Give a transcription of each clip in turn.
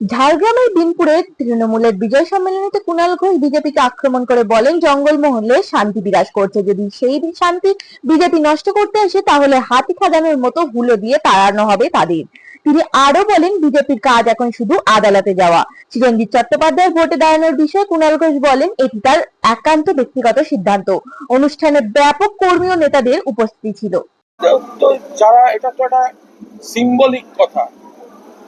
ঝাড়গ্রামের বিনপুরে তৃণমূলের বিজয় সম্মেলনীতে কুণাল ঘোষ বিজেপিকে আক্রমণ করে বলেন, জঙ্গলমহলে শান্তি বিরাজ করছে। যদি সেই শান্তি বিজেপি নষ্ট করতে আসে, তাহলে হাতি খাজানোর মতো হুলো দিয়ে তাড়ানো হবে তাদের। তিনি আরও বলেন, বিজেপির কাজ এখন শুধু আদালতে যাওয়া। চিরঞ্জিত চট্টোপাধ্যায় ভোটে দাঁড়ানোর বিষয়ে কুণাল ঘোষ বলেন, এটি তার একান্ত ব্যক্তিগত সিদ্ধান্ত। অনুষ্ঠানে ব্যাপক কর্মী ও নেতাদের উপস্থিতি ছিল। যারা, এটা তো একটা সিম্বলিক কথা।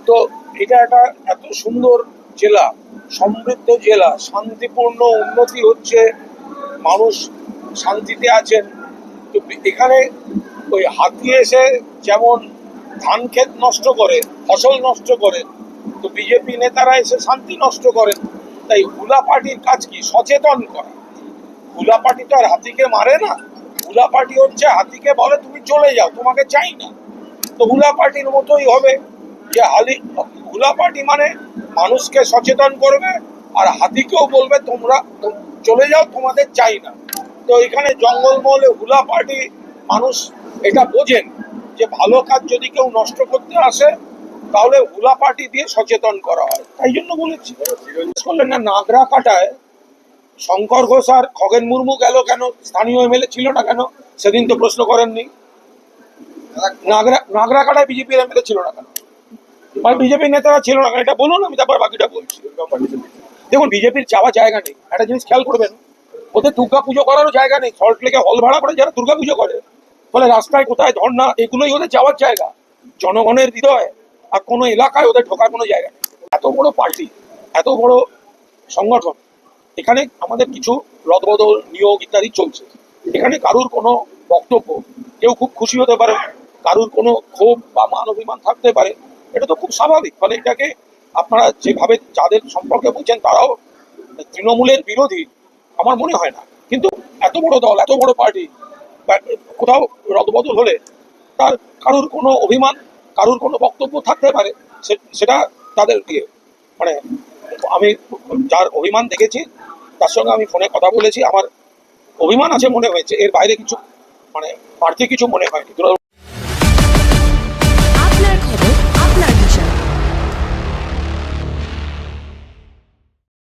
তো এটা একটা এত সুন্দর জেলা, সমৃদ্ধ জেলা, শান্তিপূর্ণ উন্নতি হচ্ছে, মানুষ শান্তিতে আছেন। তো এখানে ওই হাতি এসে যেমন ধান ক্ষেত নষ্ট করে, ফসল নষ্ট করে, তো বিজেপি নেতারা এসে শান্তি নষ্ট করেন। তাই হুলা পার্টির কাজ কি? সচেতন করা। হুলা পার্টি তো আর হাতিকে মারে না। হুলা পার্টি হচ্ছে হাতিকে বলে, তুমি চলে যাও, তোমাকে চাই না। তো হুলা পার্টির মতোই হবে। যে হালি হুলা পার্টি মানে মানুষকে সচেতন করবে আর হাতিকেও বলবে, তোমরা চলে যাও, তোমাদের চাই না। তো এখানে জঙ্গলমহলে হুলা পার্টি মানুষ এটা বোঝেন যে ভালো কাজ যদি কেউ নষ্ট করতে আসে, তাহলে হুলা পার্টি দিয়ে সচেতন করা হয়। তাই জন্য বলেছি। করলেন, না, নাগরা কাটায় শঙ্কর ঘোষ আর খগেন মুর্মু গেল কেন? স্থানীয় এমএলএ ছিল না কেন? সেদিন তো প্রশ্ন করেননি। নাগরা নাগরা কাটায় বিজেপির এমএলএ ছিল না কেন? মানে বিজেপির নেতারা ছিল না এটা বলুন আমি তারপর বাকিটা বলছি। দেখুন, বিজেপির যাওয়া জায়গা নেই। একটা জিনিস খেয়াল করবেন, ওদের দুর্গা পুজো করারও জায়গা নেই। সল্ট লেকে হল ভাড়া করে যারা দুর্গা পুজো করে, ফলে রাস্তায় কোথায় ধর্না এগুলোই ওদের যাওয়ার জায়গা। জনগণের হৃদয় আর কোনো এলাকায় ওদের ঢোকার কোনো জায়গা নেই। এত বড় পার্টি, এত বড় সংগঠন, এখানে আমাদের কিছু রদবদল, নিয়োগ ইত্যাদি চলছে। এখানে কারুর কোনো বক্তব্য, কেউ খুব খুশি হতে পারে, কারুর কোনো ক্ষোভ বা মান অভিমান থাকতে পারে এটা তো খুব স্বাভাবিক। ফলে এটাকে আপনারা যেভাবে যাদের সম্পর্কে বলছেন, তারাও তৃণমূলের বিরোধী। আমার মনে হয় না। কিন্তু এত বড় দল, এত বড় পার্টি কোথাও রদবদল হলে তার কারুর কোনো অভিমান, কারুর কোনো বক্তব্য থাকতে পারে সেটা তাদের ইয়ে। মানে আমি যার অভিমান দেখেছি, তার সঙ্গে আমি ফোনে কথা বলেছি, আমার অভিমান আছে মনে হয়েছে। এর বাইরে কিছু মানে বাড়তি কিছু মনে হয়নি।